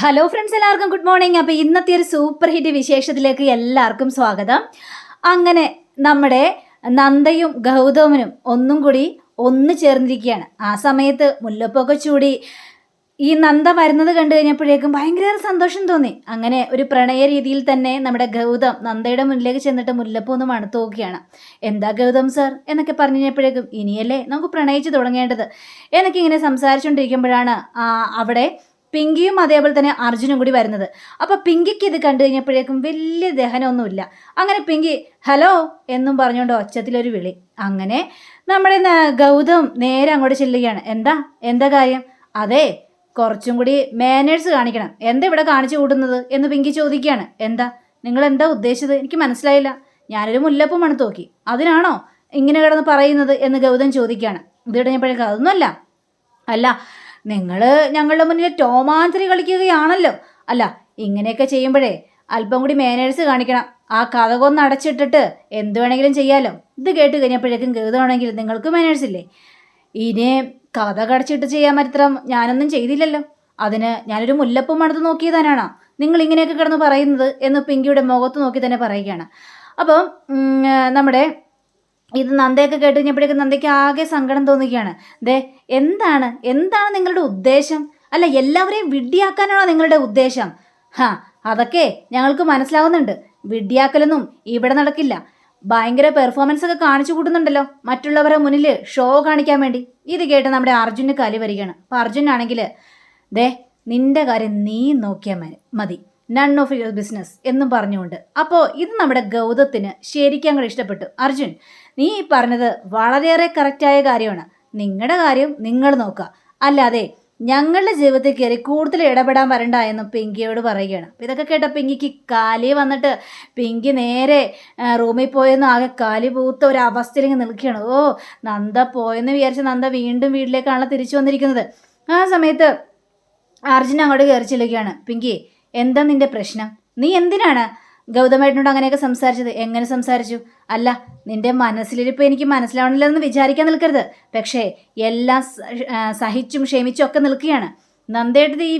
Hello friends എല്ലാവർക്കും good morning അപ്പോൾ ഇന്നത്തെ ഒരു സൂപ്പർ ഹിറ്റ് വിശേഷത്തിലേക്ക് എല്ലാവർക്കും സ്വാഗതം. അങ്ങനെ നമ്മുടെ നന്ദയും ഗൗതമനും ഒന്നും കൂടി ഒന്ന് ചേർന്നിരിക്കുകയാണ്. ആ സമയത്ത് മുല്ലപ്പൊക്കെ ചൂടി. ഈ നന്ദ വരുന്നത് കണ്ടു കഴിഞ്ഞപ്പോഴേക്കും ഭയങ്കര സന്തോഷം തോന്നി. അങ്ങനെ ഒരു പ്രണയ രീതിയിൽ തന്നെ നമ്മുടെ ഗൗതം നന്ദയുടെ മുന്നിലേക്ക് ചെന്നിട്ട് മുല്ലപ്പൂ ഒന്ന് മണത്തു നോക്കുകയാണ്. എന്താ ഗൗതം സർ എന്നൊക്കെ പറഞ്ഞു കഴിഞ്ഞപ്പോഴേക്കും ഇനിയല്ലേ നമുക്ക് പ്രണയിച്ച് തുടങ്ങേണ്ടത്? എന്നൊക്കെ ഇങ്ങനെ സംസാരിച്ചുകൊണ്ടിരിക്കുമ്പോഴാണ് അവിടെ പിങ്കിയും അതേപോലെ തന്നെ അർജുനും കൂടി വരുന്നത്. അപ്പോൾ പിങ്കിക്ക് ഇത് കണ്ടു കഴിഞ്ഞപ്പോഴേക്കും വലിയ ദഹനമൊന്നുമില്ല. അങ്ങനെ പിങ്കി ഹലോ എന്നും പറഞ്ഞുകൊണ്ട് ഒച്ചത്തിലൊരു വിളി. അങ്ങനെ നമ്മുടെ ഗൗതം നേരെ അങ്ങോട്ട് ചെല്ലുകയാണ്. എന്താ? എന്താ കാര്യം? അതെ കുറച്ചും കൂടി മാനേഴ്സ് കാണിക്കണം. എന്താ ഇവിടെ കാണിച്ചു കൂടുന്നത് എന്ന് പിങ്കി ചോദിക്കുകയാണ്. എന്താ? നിങ്ങൾ എന്താ ഉദ്ദേശിച്ചത്? എനിക്ക് മനസ്സിലായില്ല. ഞാനൊരു മുല്ലപ്പ് മണത്ത് നോക്കി അതിനാണോ ഇങ്ങനെ കിടന്ന് പറയുന്നത്? എന്ന് ഗൗതം ചോദിക്കുകയാണ്. ഇത് കഴിഞ്ഞപ്പോഴേക്കും അതൊന്നുമല്ല. അല്ല നിങ്ങൾ ഞങ്ങളുടെ മുന്നിൽ ടോമാഞ്ചറി കളിക്കുകയാണല്ലോ. അല്ല ഇങ്ങനെയൊക്കെ ചെയ്യുമ്പോഴേ അല്പം കൂടി മാനേഴ്സ് കാണിക്കണം. ആ കഥകൊന്ന് അടച്ചിട്ടിട്ട് എന്ത് വേണമെങ്കിലും ചെയ്യാലോ. ഇത് കേട്ട് കഴിഞ്ഞപ്പോഴേക്കും ഗൗതമാണെങ്കിൽ നിങ്ങൾക്ക് മാനേഴ്സ് ഇല്ലേ? ഇനി കഥ കടച്ചിട്ട് ചെയ്യാൻ മാത്രം ഞാനൊന്നും ചെയ്തില്ലല്ലോ. അതിന് ഞാനൊരു മുല്ലപ്പ് മണത്ത് നോക്കിയതാനാണോ. നിങ്ങൾ ഇങ്ങനെയൊക്കെ കിടന്ന് പറയുന്നത് എന്ന് പിങ്കിയുടെ മുഖത്ത് നോക്കി തന്നെ പറയുകയാണ്. അപ്പം നമ്മുടെ ഇത് നന്ദയൊക്കെ കേട്ട് കഴിഞ്ഞപ്പോഴേക്കും നന്ദയ്ക്ക് ആകെ സങ്കടം തോന്നുകയാണ്. ദേ എന്താണ്? എന്താണ് നിങ്ങളുടെ ഉദ്ദേശം? അല്ല എല്ലാവരെയും വിഡ്ഢിയാക്കാനാണോ നിങ്ങളുടെ ഉദ്ദേശം? ഹാ അതൊക്കെ ഞങ്ങൾക്ക് മനസ്സിലാവുന്നുണ്ട്. വിഡ്ഢിയാക്കലൊന്നും ഇവിടെ നടക്കില്ല. ഭയങ്കര പെർഫോമൻസ് ഒക്കെ കാണിച്ചു കൂട്ടുന്നുണ്ടല്ലോ മറ്റുള്ളവരുടെ മുന്നിൽ ഷോ കാണിക്കാൻ വേണ്ടി. ഇത് കേട്ട് നമ്മുടെ അർജുന് കലി വരികയാണ്. അപ്പം അർജുനാണെങ്കിൽ ദേ നിന്റെ കാര്യം നീ നോക്കിയാൽ മതി. നൺ ഓഫ് യുവർ ബിസിനസ് എന്നും പറഞ്ഞുകൊണ്ട്. അപ്പോൾ ഇത് നമ്മുടെ ഗൗതത്തിന് ശരിക്കും അങ്ങോട്ട് ഇഷ്ടപ്പെട്ടു. അർജുൻ നീ പറഞ്ഞത് വളരെയേറെ കറക്റ്റായ കാര്യമാണ്. നിങ്ങളുടെ കാര്യം നിങ്ങൾ നോക്കുക. അല്ലാതെ ഞങ്ങളുടെ ജീവിതത്തിൽ കയറി കൂടുതൽ ഇടപെടാൻ വരണ്ട എന്ന് പിങ്കിയോട് പറയുകയാണ്. ഇതൊക്കെ കേട്ട പിങ്കിക്ക് കാലി വന്നിട്ട് പിങ്കി നേരെ റൂമിൽ പോയെന്ന് ആകെ കാലി പൂത്ത ഒരു അവസ്ഥയിൽ നിൽക്കുകയാണ്. ഓ നന്ദ പോയെന്ന് വിചാരിച്ച് നന്ദ വീണ്ടും വീട്ടിലേക്കാണല്ലോ തിരിച്ചു വന്നിരിക്കുന്നത്. ആ സമയത്ത് അർജുൻ അങ്ങോട്ട് കയറി ചെല്ലുകയാണ് പിങ്കി എന്താ നിന്റെ പ്രശ്നം? നീ എന്തിനാണ് ഗൗതമേട്ടനോട് അങ്ങനെയൊക്കെ സംസാരിച്ചത്? എങ്ങനെ സംസാരിച്ചു? അല്ല നിന്റെ മനസ്സിലിരിപ്പ് എനിക്ക് മനസ്സിലാവണില്ലെന്ന് വിചാരിക്കാൻ നിൽക്കരുത്. പക്ഷേ എല്ലാം സഹിച്ചും ക്ഷമിച്ചും ഒക്കെ നിൽക്കുകയാണ്. നന്ദേട്ടത് ഈ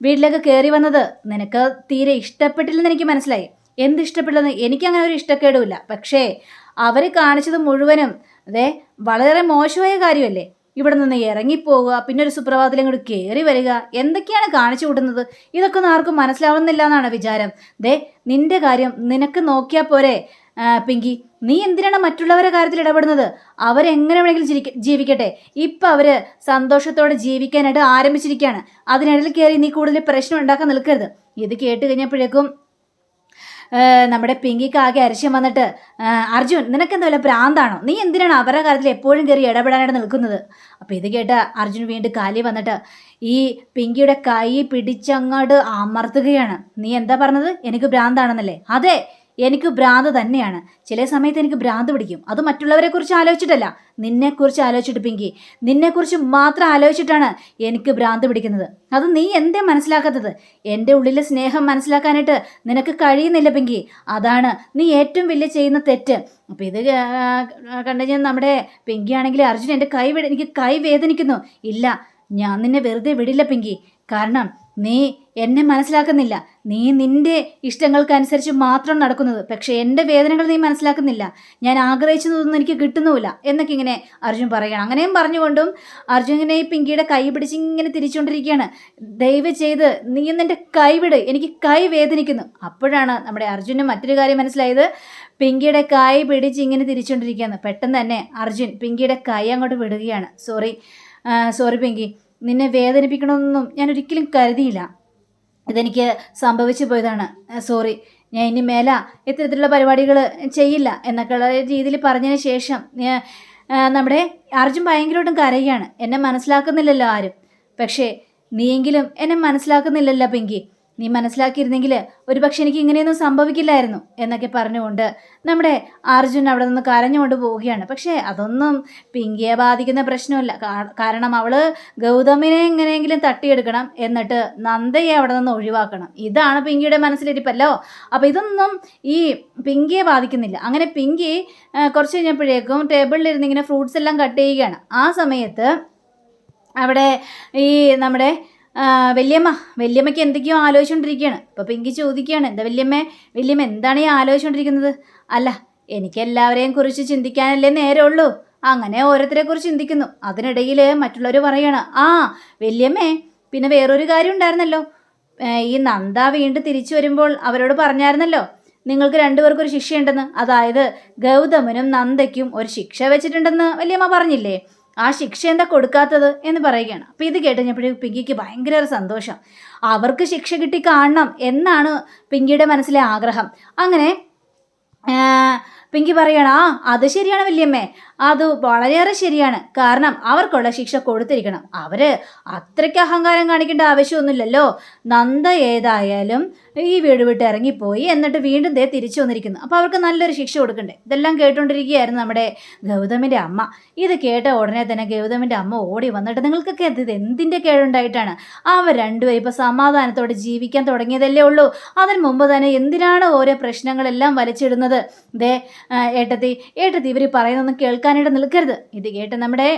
വീട്ടിലേക്ക് കയറി വന്നത് നിനക്ക് തീരെ ഇഷ്ടപ്പെട്ടില്ലെന്ന് എനിക്ക് മനസ്സിലായി. എന്ത് ഇഷ്ടപ്പെട്ടില്ലെന്ന് എനിക്കങ്ങനെ ഒരു ഇഷ്ടക്കേടുമില്ല. പക്ഷേ അവർ കാണിച്ചത് മുഴുവനും അതെ വളരെ മോശമായ കാര്യമല്ലേ? ഇവിടെ നിന്ന് ഇറങ്ങിപ്പോവുക പിന്നെ ഒരു സുപ്രഭാതത്തിൽ അങ്ങോട്ട് കയറി വരിക എന്തൊക്കെയാണ് കാണിച്ചു കൂട്ടുന്നത്? ഇതൊക്കെ ആർക്കും മനസ്സിലാവുന്നില്ല എന്നാണ് വിചാരം. ദേ നിന്റെ കാര്യം നിനക്ക് നോക്കിയാൽ പോരെ പിങ്കി. നീ എന്തിനാണ് മറ്റുള്ളവരുടെ കാര്യത്തിൽ ഇടപെടുന്നത്? അവരെങ്ങനെ വേണമെങ്കിലും ജീവിക്ക- ജീവിക്കട്ടെ. ഇപ്പം അവർ സന്തോഷത്തോടെ ജീവിക്കാനായിട്ട് ആരംഭിച്ചിരിക്കുകയാണ്. അതിനിടയിൽ കയറി നീ കൂടുതൽ പ്രശ്നം ഉണ്ടാക്കാൻ നിൽക്കരുത്. ഇത് കേട്ട് കഴിഞ്ഞപ്പോഴേക്കും നമ്മുടെ പിങ്കിക്ക് ആകെ അരിശം വന്നിട്ട് അർജുൻ അർജുൻ നിനക്കെന്താ വല്ല പ്രാന്താണോ നീ എന്തിനാണ് അവരുടെ കാര്യത്തിൽ എപ്പോഴും കയറി ഇടപെടാനായിട്ട് നിൽക്കുന്നത്? അപ്പോൾ ഇത് കേട്ട് അർജുൻ വീണ്ടും കാലി വന്നിട്ട് ഈ പിങ്കിയുടെ കൈ പിടിച്ചങ്ങോട്ട് അമർത്തുകയാണ്. നീ എന്താ പറഞ്ഞത്? എനിക്ക് ഭ്രാന്താണെന്നല്ലേ? അതെ എനിക്ക് ഭ്രാന്ത് തന്നെയാണ്. ചില സമയത്ത് എനിക്ക് ഭ്രാന്ത് പിടിക്കും. അത് മറ്റുള്ളവരെ കുറിച്ച് ആലോചിച്ചിട്ടല്ല. നിന്നെക്കുറിച്ച് ആലോചിച്ചിട്ട് പിങ്കി. നിന്നെക്കുറിച്ച് മാത്രം ആലോചിച്ചിട്ടാണ് എനിക്ക് ഭ്രാന്ത് പിടിക്കുന്നത്. അത് നീ എന്തേ മനസ്സിലാക്കാത്തത്? എന്റെ ഉള്ളിലെ സ്നേഹം മനസ്സിലാക്കാനായിട്ട് നിനക്ക് കഴിയുന്നില്ല പിങ്കി. അതാണ് നീ ഏറ്റവും വലിയ ചെയ്യുന്ന തെറ്റ്. അപ്പോൾ ഇത് കണ്ടു കഴിഞ്ഞാൽ നമ്മുടെ പിങ്കി ആണെങ്കിൽ അർജുൻ എന്റെ കൈ എനിക്ക് കൈ വേദനിക്കുന്നു. ഇല്ല ഞാൻ നിന്നെ വെറുതെ വിടില്ല പിങ്കി. കാരണം നീ എന്നെ മനസ്സിലാക്കുന്നില്ല. നീ നിന്റെ ഇഷ്ടങ്ങൾക്കനുസരിച്ച് മാത്രം നടക്കുന്നത്. പക്ഷേ എന്റെ വേദനകൾ നീ മനസ്സിലാക്കുന്നില്ല. ഞാൻ ആഗ്രഹിച്ചതൊന്നും എനിക്ക് കിട്ടുന്നുമില്ല. എന്നൊക്കെ ഇങ്ങനെ അർജുൻ പറയണം അങ്ങനെയും പറഞ്ഞുകൊണ്ടും അർജുൻ ഇങ്ങനെ പിങ്കിയുടെ കൈ പിടിച്ച് ഇങ്ങനെ തിരിച്ചുകൊണ്ടിരിക്കുകയാണ്. ദയവ് ചെയ്ത് നീ നിന്റെ കൈ വിട്. എനിക്ക് കൈ വേദനിക്കുന്നു. അപ്പോഴാണ് നമ്മുടെ അർജുന് മറ്റൊരു കാര്യം മനസ്സിലായത്. പിങ്കിയുടെ കൈ പിടിച്ച് ഇങ്ങനെ തിരിച്ചുകൊണ്ടിരിക്കുകയാണ്. പെട്ടെന്ന് തന്നെ അർജുൻ പിങ്കിയുടെ കൈ അങ്ങോട്ട് വിടുകയാണ്. Sorry sorry Pinky. നിന്നെ വേദനിപ്പിക്കണമെന്നൊന്നും ഞാൻ ഒരിക്കലും കരുതിയില്ല. ഇതെനിക്ക് സംഭവിച്ചു പോയതാണ്. സോറി. ഞാൻ ഇനി മേല ഇത്തരത്തിലുള്ള പരിപാടികൾ ചെയ്യില്ല എന്നൊക്കെയുള്ള രീതിയിൽ പറഞ്ഞതിന് ശേഷം നമ്മുടെ അർജുൻ ഭയങ്കരമായിട്ടും കരയുകയാണ്. എന്നെ മനസ്സിലാക്കുന്നില്ലല്ലോ ആരും. പക്ഷേ നീയെങ്കിലും എന്നെ മനസ്സിലാക്കുന്നില്ലല്ലോ പിങ്കി. നീ മനസ്സിലാക്കിയിരുന്നെങ്കിൽ ഒരുപക്ഷെ എനിക്ക് ഇങ്ങനെയൊന്നും സംഭവിക്കില്ലായിരുന്നു എന്നൊക്കെ പറഞ്ഞുകൊണ്ട് നമ്മുടെ അർജുൻ അവിടെ നിന്ന് കരഞ്ഞുകൊണ്ട് പോവുകയാണ്. പക്ഷേ അതൊന്നും പിങ്കിയെ ബാധിക്കുന്ന പ്രശ്നമല്ല. കാരണം അവൾ ഗൗതമിനെ എങ്ങനെയെങ്കിലും തട്ടിയെടുക്കണം എന്നിട്ട് നന്ദയെ അവിടെ നിന്ന് ഒഴിവാക്കണം. ഇതാണ് പിങ്കിയുടെ മനസ്സിലിരിപ്പല്ലോ. അപ്പോൾ ഇതൊന്നും ഈ പിങ്കിയെ ബാധിക്കുന്നില്ല. അങ്ങനെ പിങ്കി കുറച്ച് കഴിഞ്ഞപ്പോഴേക്കും ടേബിളിലിരുന്ന് ഇങ്ങനെ ഫ്രൂട്ട്സ് എല്ലാം കട്ട് ചെയ്യുകയാണ്. ആ സമയത്ത് അവിടെ ഈ നമ്മുടെ വല്യമ്മ വല്യമ്മയ്ക്ക് എന്തൊക്കെയോ ആലോചിച്ചുകൊണ്ടിരിക്കുകയാണ് അപ്പോൾ പിങ്കി ചോദിക്കുകയാണ് എന്താ വല്യമ്മ വല്യമ്മ എന്താണ് ഈ ആലോചിച്ചുകൊണ്ടിരിക്കുന്നത് അല്ല എനിക്ക് എല്ലാവരെയും കുറിച്ച് ചിന്തിക്കാനല്ലേ നേരമുള്ളൂ അങ്ങനെ ഓരോരുത്തരെ കുറിച്ച് ചിന്തിക്കുന്നു. അതിനിടയിൽ മറ്റുള്ളവർ പറയാണ് ആ വല്യമ്മേ പിന്നെ വേറൊരു കാര്യം ഉണ്ടായിരുന്നല്ലോ. ഈ നന്ദ വീണ്ടും തിരിച്ചു വരുമ്പോൾ അവരോട് പറഞ്ഞായിരുന്നല്ലോ നിങ്ങൾക്ക് രണ്ടുപേർക്കും ഒരു ശിക്ഷയുണ്ടെന്ന്. അതായത് ഗൗതമനും നന്ദയ്ക്കും ഒരു ശിക്ഷ വെച്ചിട്ടുണ്ടെന്ന് വല്യമ്മ പറഞ്ഞില്ലേ? ആ ശിക്ഷ എന്താ കൊടുക്കാത്തത് എന്ന് പറയുകയാണ്. അപ്പം ഇത് കേട്ട് കഴിഞ്ഞപ്പോഴേ പിങ്കിക്ക് ഭയങ്കര സന്തോഷം. അവർക്ക് ശിക്ഷ കിട്ടി കാണണം എന്നാണ് പിങ്കിയുടെ മനസ്സിലെ ആഗ്രഹം. അങ്ങനെ പിങ്കി പറയണം ആ അത് ശരിയാണ് വല്യമ്മേ. അത് വളരെയേറെ ശരിയാണ്. കാരണം അവർക്കുള്ള ശിക്ഷ കൊടുത്തിരിക്കണം. അവർ അത്രയ്ക്ക് അഹങ്കാരം കാണിക്കേണ്ട ആവശ്യമൊന്നുമില്ലല്ലോ. നന്ദ ഏതായാലും ഈ വീട് വിട്ട് ഇറങ്ങിപ്പോയി. എന്നിട്ട് വീണ്ടും ദേ തിരിച്ചു വന്നിരിക്കുന്നു. അപ്പോൾ അവർക്ക് നല്ലൊരു ശിക്ഷ കൊടുക്കണ്ടേ? ഇതെല്ലാം കേട്ടുകൊണ്ടിരിക്കുകയായിരുന്നു നമ്മുടെ ഗൗതമിന്റെ അമ്മ. ഇത് കേട്ട ഉടനെ തന്നെ ഗൗതമിന്റെ അമ്മ ഓടി വന്നിട്ട് നിങ്ങൾക്കൊക്കെ ഇത് എന്തിന്റെ കേടുണ്ടായിട്ടാണ്? അവർ രണ്ടുപേരും ഇപ്പോൾ സമാധാനത്തോടെ ജീവിക്കാൻ തുടങ്ങിയതല്ലേ ഉള്ളൂ. അതിന് മുമ്പ് തന്നെ എന്തിനാണ് ഓരോ പ്രശ്നങ്ങളെല്ലാം വലിച്ചിടുന്നത്? ദേ ഏട്ടത്തി ഏട്ടത്തി ഇവർ പറയുന്നൊന്നും കേൾക്കാനായിട്ട് നിൽക്കരുത്. ഇത് കേട്ട് നമ്മുടെ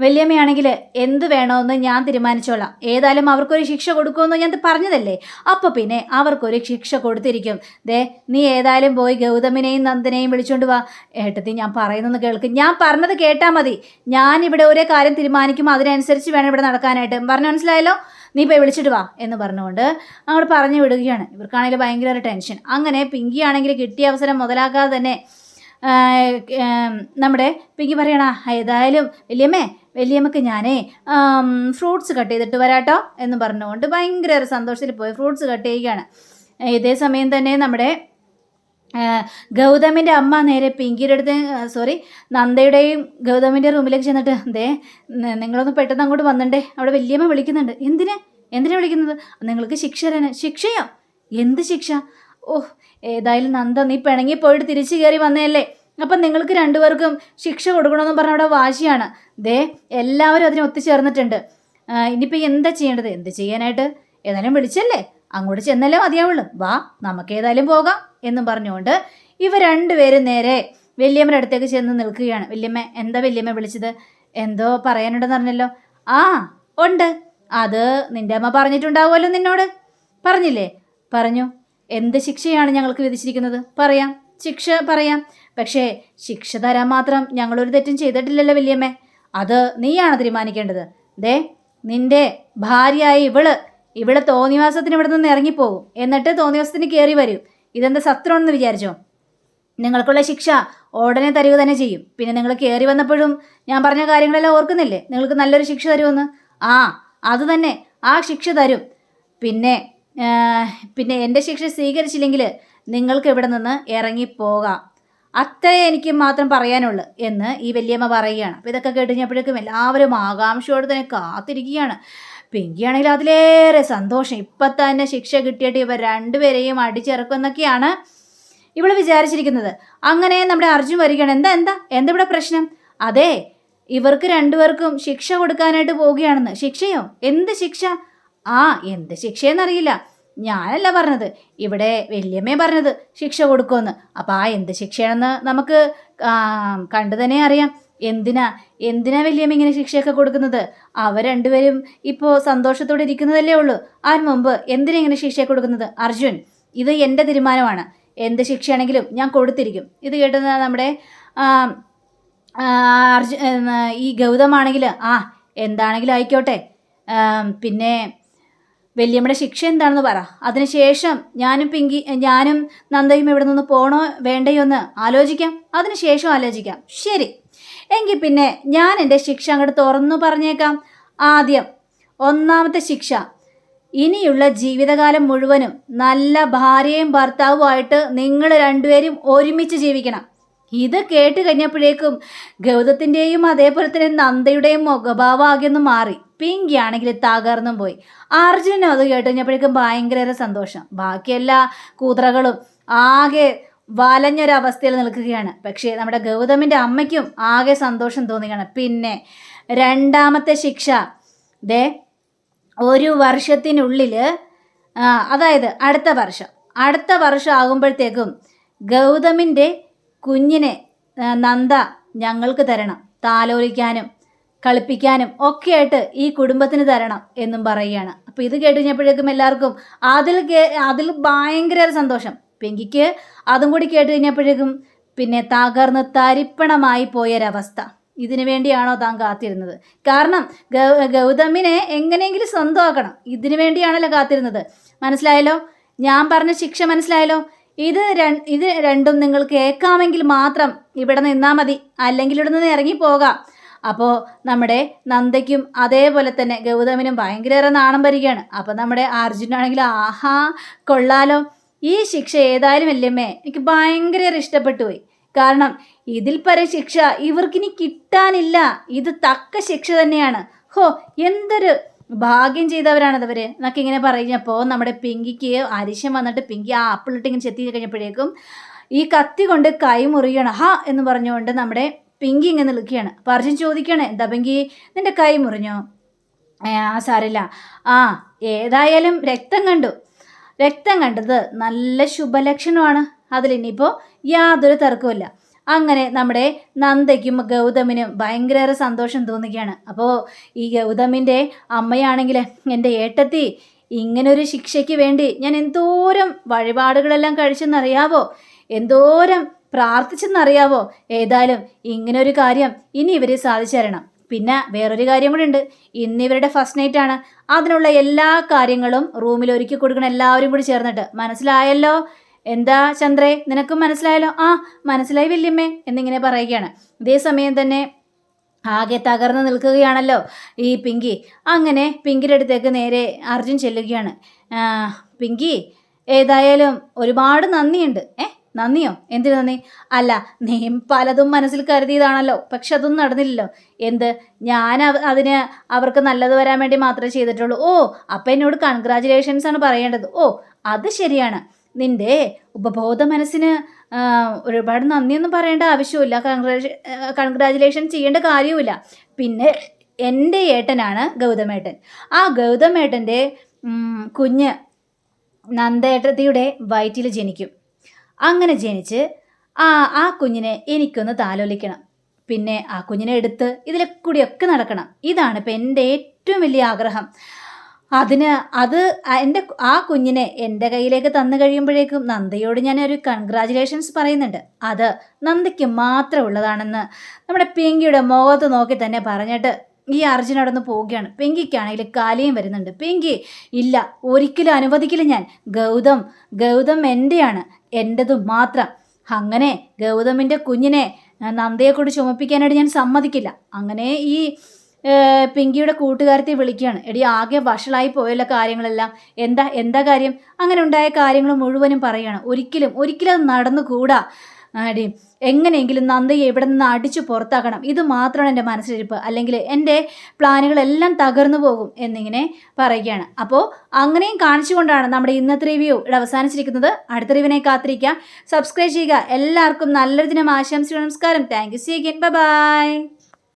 വല്യമ്മയാണെങ്കിൽ എന്ത് വേണമെന്ന് ഞാൻ തീരുമാനിച്ചോളാം. ഏതായാലും അവർക്കൊരു ശിക്ഷ കൊടുക്കുമെന്ന് ഞാൻ പറഞ്ഞതല്ലേ? അപ്പോൾ പിന്നെ അവർക്കൊരു ശിക്ഷ കൊടുത്തിരിക്കും. ദേ നീ ഏതായാലും പോയി ഗൗതമിനെയും നന്ദനെയും വിളിച്ചോണ്ട് വാ. ഏട്ടത്തി ഞാൻ പറയുന്നെന്ന് കേൾക്കും. ഞാൻ പറഞ്ഞത് കേട്ടാൽ മതി. ഞാൻ ഇവിടെ ഒരേ കാര്യം തീരുമാനിക്കുമ്പോൾ അതിനനുസരിച്ച് വേണം ഇവിടെ നടക്കാനായിട്ട്. പറഞ്ഞു മനസ്സിലായല്ലോ? നീ പോയി വിളിച്ചിട്ട് വാ എന്ന് പറഞ്ഞുകൊണ്ട് അങ്ങോട്ട് പറഞ്ഞു വിടുകയാണ്. ഇവർക്കാണെങ്കിൽ ഭയങ്കര ഒരു ടെൻഷൻ. അങ്ങനെ പിങ്കി ആണെങ്കിൽ കിട്ടിയ അവസരം മുതലാക്കാതെ തന്നെ നമ്മുടെ പിങ്കി പറയണ ഏതായാലും വലിയമ്മേ വലിയമ്മക്ക് ഞാനേ ഫ്രൂട്ട്സ് കട്ട് ചെയ്തിട്ട് വരാട്ടോ എന്ന് പറഞ്ഞുകൊണ്ട് ഭയങ്കര ഒരു സന്തോഷത്തിൽ പോയി ഫ്രൂട്ട്സ് കട്ട് ചെയ്യുകയാണ്. ഇതേ സമയം തന്നെ നമ്മുടെ ഗൗതമിന്റെ അമ്മ നേരെ പിങ്കിയുടെ അടുത്ത് സോറി നന്ദയുടെയും ഗൗതമിന്റെ റൂമിലേക്ക് ചെന്നിട്ട് ദേ നിങ്ങളൊന്ന് പെട്ടെന്ന് അങ്ങോട്ട് വന്നിട്ടേ അവിടെ വലിയമ്മ വിളിക്കുന്നുണ്ട്. എന്തിന്? എന്തിനാണ് വിളിക്കുന്നത്? നിങ്ങൾക്ക് ശിക്ഷ തന്നെ ശിക്ഷയോ? എന്ത് ശിക്ഷ? ഓ ഏതായാലും നന്ദ നീ പിണങ്ങി പോയിട്ട് തിരിച്ചു കയറി വന്നതല്ലേ? അപ്പം നിങ്ങൾക്ക് രണ്ടുപേർക്കും ശിക്ഷ കൊടുക്കണമെന്ന് പറഞ്ഞ അവിടെ വാശിയാണ്. ദേ എല്ലാവരും അതിന് ഒത്തുചേർന്നിട്ടുണ്ട്. ഇനിയിപ്പോൾ എന്താ ചെയ്യേണ്ടത്? എന്ത് ചെയ്യാനായിട്ട്? ഏതായാലും വിളിച്ചല്ലേ? അങ്ങോട്ട് ചെന്നല്ലേ മതിയാവുള്ളൂ. വാ നമുക്ക് ഏതായാലും പോകാം എന്നും പറഞ്ഞുകൊണ്ട് ഇവ രണ്ടുപേരും നേരെ വല്യമ്മയുടെ അടുത്തേക്ക് ചെന്ന് നിൽക്കുകയാണ്. വല്യമ്മ എന്താ വല്യമ്മ വിളിച്ചത്? എന്തോ പറയാനുണ്ടെന്ന് പറഞ്ഞല്ലോ ആ ഉണ്ട്. അത് നിന്റെ അമ്മ പറഞ്ഞിട്ടുണ്ടാവുമല്ലോ നിന്നോട്. പറഞ്ഞില്ലേ? പറഞ്ഞു. എന്ത് ശിക്ഷയാണ് ഞങ്ങൾക്ക് വിധിച്ചിരിക്കുന്നത്? പറയാം. ശിക്ഷ പറയാം. പക്ഷേ ശിക്ഷ തരാൻ മാത്രം ഞങ്ങളൊരു തെറ്റും ചെയ്തിട്ടില്ലല്ലോ വല്യമ്മേ. അത് നീയാണ് തീരുമാനിക്കേണ്ടത്. ദേ നിന്റെ ഭാര്യയായ ഇവൾ ഇവിടെ തോന്നിവാസത്തിന് ഇവിടെ നിന്ന് ഇറങ്ങിപ്പോകും. എന്നിട്ട് തോന്നിവാസത്തിന് കയറി വരും. ഇതെന്താ സത്രമാണെന്ന് വിചാരിച്ചോ? നിങ്ങൾക്കുള്ള ശിക്ഷ ഉടനെ തരിക തന്നെ ചെയ്യും. പിന്നെ നിങ്ങൾ കയറി വന്നപ്പോഴും ഞാൻ പറഞ്ഞ കാര്യങ്ങളെല്ലാം ഓർക്കുന്നില്ലേ? നിങ്ങൾക്ക് നല്ലൊരു ശിക്ഷ തരുമെന്ന്? ആ അത് തന്നെ. ആ ശിക്ഷ തരും. പിന്നെ പിന്നെ എന്റെ ശിക്ഷ സ്വീകരിച്ചില്ലെങ്കിൽ നിങ്ങൾക്ക് ഇവിടെ നിന്ന് ഇറങ്ങിപ്പോകാം അത്രേ എനിക്ക് മാത്രം പറയാനുള്ളൂ എന്ന് ഈ വലിയമ്മ പറയുകയാണ്. അപ്പോൾ ഇതൊക്കെ കേട്ടുകഴിഞ്ഞപ്പോഴേക്കും എല്ലാവരും ആകാംക്ഷയോട് തന്നെ കാത്തിരിക്കുകയാണ്. പിങ്കിയാണെങ്കിൽ അതിലേറെ സന്തോഷം. ഇപ്പം തന്നെ ശിക്ഷ കിട്ടിയിട്ട് ഇവർ രണ്ടുപേരെയും അടിച്ചിറക്കുമെന്നൊക്കെയാണ് ഇവൾ വിചാരിച്ചിരിക്കുന്നത്. അങ്ങനെ നമ്മുടെ അർജുൻ വരികയാണ്. എന്താ എന്താ എന്താ ഇവിടെ പ്രശ്നം? അതെ ഇവർക്ക് രണ്ടുപേർക്കും ശിക്ഷ കൊടുക്കാനായിട്ട് പോവുകയാണെന്ന്. ശിക്ഷയോ? എന്ത് ശിക്ഷ? ആ എന്ത് ശിക്ഷയെന്നറിയില്ല. ഞാനല്ല പറഞ്ഞത്. ഇവിടെ വല്യമ്മേ പറഞ്ഞത് ശിക്ഷ കൊടുക്കുമെന്ന്. അപ്പോൾ ആ എന്ത് ശിക്ഷയാണെന്ന് നമുക്ക് കണ്ടു തന്നെ അറിയാം. എന്തിനാ എന്തിനാ വല്യമ്മ ഇങ്ങനെ ശിക്ഷയൊക്കെ കൊടുക്കുന്നത്? അവർ രണ്ടുപേരും ഇപ്പോൾ സന്തോഷത്തോടെ ഇരിക്കുന്നതല്ലേ ഉള്ളൂ. അതിന് മുമ്പ് എന്തിനാ ഇങ്ങനെ ശിക്ഷ കൊടുക്കുന്നത്? അർജുൻ ഇത് എന്റെ തീരുമാനമാണ്. എന്ത് ശിക്ഷയാണെങ്കിലും ഞാൻ കൊടുത്തിരിക്കും. ഇത് കേട്ടത് നമ്മുടെ ആ, ആ, അർജു ഈ ഗൗതമാണെങ്കിൽ ആ എന്താണെങ്കിലും ആയിക്കോട്ടെ. പിന്നെ വല്യമ്മയുടെ ശിക്ഷ എന്താണെന്ന് പറ. അതിനുശേഷം ഞാനും പിങ്കി ഞാനും നന്ദയും ഇവിടെ നിന്ന് പോണോ വേണ്ടയോ എന്ന് ആലോചിക്കാം. അതിനുശേഷം ആലോചിക്കാം. ശരി. എങ്കിൽ പിന്നെ ഞാൻ എന്റെ ശിക്ഷ അങ്ങോട്ട് തുറന്നു പറഞ്ഞേക്കാം. ആദ്യം ഒന്നാമത്തെ ശിക്ഷ. ഇനിയുള്ള ജീവിതകാലം മുഴുവനും നല്ല ഭാര്യയും ഭർത്താവുമായിട്ട് നിങ്ങൾ രണ്ടുപേരും ഒരുമിച്ച് ജീവിക്കണം. ഇത് കേട്ട് കഴിഞ്ഞപ്പോഴേക്കും ഗൗതത്തിന്റെയും അതേപോലെ തന്നെ നന്ദയുടെയും മുഖഭാവം ആകെ ഒന്ന് മാറി. പിങ്കി ആണെങ്കിൽ തകർന്നും പോയി. അർജുനും അത് കേട്ട് കഴിഞ്ഞപ്പോഴേക്കും ഭയങ്കര സന്തോഷം. ബാക്കി എല്ലാ കൂതറകളും ആകെ വലഞ്ഞൊരവസ്ഥയിൽ നിൽക്കുകയാണ്. പക്ഷേ നമ്മുടെ ഗൗതമിന്റെ അമ്മയ്ക്കും ആകെ സന്തോഷം തോന്നുകയാണ്. പിന്നെ രണ്ടാമത്തെ ശിക്ഷ. ദേ ഒരു വർഷത്തിനുള്ളിൽ അതായത് അടുത്ത വർഷം. അടുത്ത വർഷം ആകുമ്പോഴത്തേക്കും ഗൗതമിന്റെ കുഞ്ഞിനെ നന്ദ ഞങ്ങൾക്ക് തരണം. താലോലിക്കാനും കളിപ്പിക്കാനും ഒക്കെയായിട്ട് ഈ കുടുംബത്തിന് തരണം എന്നും പറയുകയാണ്. അപ്പോൾ ഇത് കേട്ട് കഴിഞ്ഞപ്പോഴേക്കും എല്ലാവർക്കും അതിൽ അതിൽ ഭയങ്കര സന്തോഷം. പെങ്കിക്ക് അതും കൂടി കേട്ട് കഴിഞ്ഞപ്പോഴേക്കും പിന്നെ തകർന്ന് തരിപ്പണമായി പോയൊരവസ്ഥ. ഇതിനു വേണ്ടിയാണോ താൻ കാത്തിരുന്നത്? കാരണം ഗൗതമിനെ എങ്ങനെയെങ്കിലും സ്വന്തമാക്കണം. ഇതിനു വേണ്ടിയാണല്ലോ കാത്തിരുന്നത്. മനസ്സിലായല്ലോ? ഞാൻ പറഞ്ഞ ശിക്ഷ മനസ്സിലായല്ലോ? ഇത് ഇത് രണ്ടും നിങ്ങൾ കേൾക്കാമെങ്കിൽ മാത്രം ഇവിടെ നിന്നാൽ മതി. അല്ലെങ്കിൽ ഇവിടെ നിന്ന് ഇറങ്ങിപ്പോകാം അപ്പോൾ നമ്മുടെ നന്ദയ്ക്കും അതേപോലെ തന്നെ ഗൗതമിനും ഭയങ്കര നാണം വരികയാണ് അപ്പോൾ നമ്മുടെ അർജുനാണെങ്കിൽ ആഹാ കൊള്ളാലോ. ഈ ശിക്ഷ ഏതായാലും വല്യമ്മേ എനിക്ക് ഭയങ്കര ഇഷ്ടപ്പെട്ടു പോയി കാരണം ഇതിൽ പര ശിക്ഷ ഇവർക്കിനി കിട്ടാനില്ല. ഇത് തക്ക ശിക്ഷ തന്നെയാണ്. ഹോ എന്തൊരു ഭാഗ്യം ചെയ്തവരാണത് അവർ എന്നൊക്കെ ഇങ്ങനെ പറഞ്ഞപ്പോൾ നമ്മുടെ പിങ്കിക്ക് അരിശം വന്നിട്ട് പിങ്കി ആ ആപ്പിളിട്ട് ഇങ്ങനെ ചെത്തി കഴിഞ്ഞപ്പോഴേക്കും ഈ കത്തി കൊണ്ട് കൈ മുറിയണം. ഹ എന്ന് പറഞ്ഞുകൊണ്ട് നമ്മുടെ പിങ്കി ഇങ്ങനെ നിൽക്കുകയാണ്. അപ്പോൾ അർജുൻ ചോദിക്കുകയാണ് എന്താ പിങ്കി? നിന്റെ കൈ മുറിഞ്ഞോ? ആ സാരില്ല ആ ഏതായാലും രക്തം കണ്ടു. രക്തം കണ്ടത് നല്ല ശുഭലക്ഷണമാണ്. അതിലിനിയിപ്പോൾ യാതൊരു തർക്കമില്ല അങ്ങനെ നമ്മുടെ നന്ദയ്ക്കും ഗൗതമിനും ഭയങ്കര സന്തോഷം തോന്നുകയാണ്. അപ്പോൾ ഈ ഗൗതമിന്റെ അമ്മയാണെങ്കിൽ എന്റെ ഏട്ടത്തി ഇങ്ങനൊരു ശിക്ഷയ്ക്ക് വേണ്ടി ഞാൻ എന്തോരം വഴിപാടുകളെല്ലാം കഴിച്ചെന്നറിയാവോ? എന്തോരം പ്രാർത്ഥിച്ചെന്നറിയാവോ? ഏതായാലും ഇങ്ങനെ ഒരു കാര്യം ഇനി ഇവരെ സാധിച്ചു തരണം. പിന്നെ വേറൊരു കാര്യം കൂടി ഉണ്ട്. ഇന്ന് ഇവരുടെ ഫസ്റ്റ് നൈറ്റ് ആണ്. അതിനുള്ള എല്ലാ കാര്യങ്ങളും റൂമിൽ ഒരുക്കി കൊടുക്കണം എല്ലാവരും കൂടി ചേർന്നിട്ട്. മനസ്സിലായല്ലോ? എന്താ ചന്ദ്രേ? നിനക്കും മനസ്സിലായല്ലോ? ആ മനസ്സിലായി വല്യമ്മേ എന്നിങ്ങനെ പറയുകയാണ്. ഇതേ സമയം തന്നെ ആകെ തകർന്നു നിൽക്കുകയാണല്ലോ ഈ പിങ്കി. അങ്ങനെ പിങ്കിയുടെ അടുത്തേക്ക് നേരെ അർജുൻ ചെല്ലുകയാണ്. പിങ്കി ഏതായാലും ഒരുപാട് നന്ദിയുണ്ട്. ഏ നന്ദിയോ? എന്തിനു നന്ദി? അല്ല നീ പലതും മനസ്സിൽ കരുതിയതാണല്ലോ. പക്ഷെ അതൊന്നും നടന്നില്ലല്ലോ. എന്ത്? ഞാൻ അതിന് അവർക്ക് നല്ലത് വരാൻ വേണ്ടി മാത്രമേ ചെയ്തിട്ടുള്ളൂ. ഓ അപ്പം എന്നോട് കൺഗ്രാചുലേഷൻസ് ആണ് പറയേണ്ടത്. ഓ അത് ശരിയാണ്. നിന്റെ ഉപബോധ മനസ്സിന് ഒരുപാട് നന്ദിയൊന്നും പറയേണ്ട ആവശ്യമില്ല കൺഗ്രാ കൺഗ്രാജുലേഷൻ ചെയ്യേണ്ട കാര്യവുമില്ല. പിന്നെ എന്റെ ഏട്ടനാണ് ഗൗതമേട്ടൻ. ആ ഗൗതമേട്ടന്റെ കുഞ്ഞ് നന്ദേട്ടത്തിയുടെ വയറ്റിൽ ജനിക്കും. അങ്ങനെ ജനിച്ച് ആ ആ കുഞ്ഞിനെ എനിക്കൊന്ന് താലോലിക്കണം. പിന്നെ ആ കുഞ്ഞിനെ എടുത്ത് ഇതിലെ കൂടിയൊക്കെ നടക്കണം. ഇതാണ് ഇപ്പം എന്റെ ഏറ്റവും വലിയ ആഗ്രഹം. അതിന് അത് എന്റെ ആ കുഞ്ഞിനെ എന്റെ കയ്യിലേക്ക് തന്നു കഴിയുമ്പോഴേക്കും നന്ദയോട് ഞാൻ ഒരു കൺഗ്രാചുലേഷൻസ് പറയുന്നുണ്ട്. അത് നന്ദിക്ക് നന്ദയ്ക്ക് മാത്രമുള്ളതാണെന്ന് നമ്മുടെ പിങ്കിയുടെ മുഖത്ത് നോക്കി തന്നെ പറഞ്ഞിട്ട് ഈ അർജുൻ അവിടെ പോവുകയാണ്. പിങ്കിക്കാണെങ്കിൽ കാലിയും വരുന്നുണ്ട്. പിങ്കി ഇല്ല ഒരിക്കലും അനുവദിക്കില്ല ഞാൻ. ഗൗതം ഗൗതം എന്റെയാണ്. എന്റെതും മാത്രം. അങ്ങനെ ഗൗതമിന്റെ കുഞ്ഞിനെ നന്ദയെ കൊണ്ട് ചുമപ്പിക്കാനായിട്ട് ഞാൻ സമ്മതിക്കില്ല. അങ്ങനെ ഈ പിങ്കിയുടെ കൂട്ടുകാരത്തെ വിളിക്കുകയാണ്. എടി ആകെ വഷളായി പോയല്ലോ കാര്യങ്ങളെല്ലാം. എന്താ എന്താ കാര്യം? അങ്ങനെ ഉണ്ടായ കാര്യങ്ങൾ മുഴുവനും പറയുകയാണ്. ഒരിക്കലും ഒരിക്കലും അത് നടന്നുകൂടാ. ആടി എങ്ങനെയെങ്കിലും നന്ദയെ ഇവിടെ നിന്ന് അടിച്ചു പുറത്താക്കണം. ഇത് മാത്രമാണ് എന്റെ മനസ്സിലിരിപ്പ്. അല്ലെങ്കിൽ എന്റെ പ്ലാനുകളെല്ലാം തകർന്നു പോകും എന്നിങ്ങനെ പറയുകയാണ്. അപ്പോൾ അങ്ങനെയും കാണിച്ചുകൊണ്ടാണ് നമ്മുടെ ഇന്നത്തെ റിവ്യൂ ഇവിടെ അവസാനിച്ചിരിക്കുന്നത്. അടുത്ത റിവ്യൂവിനെ കാത്തിരിക്കുക സബ്സ്ക്രൈബ് ചെയ്യുക. എല്ലാവർക്കും നല്ലൊരു ദിനം ആശംസകൾ നമസ്കാരം. Thank you see again bye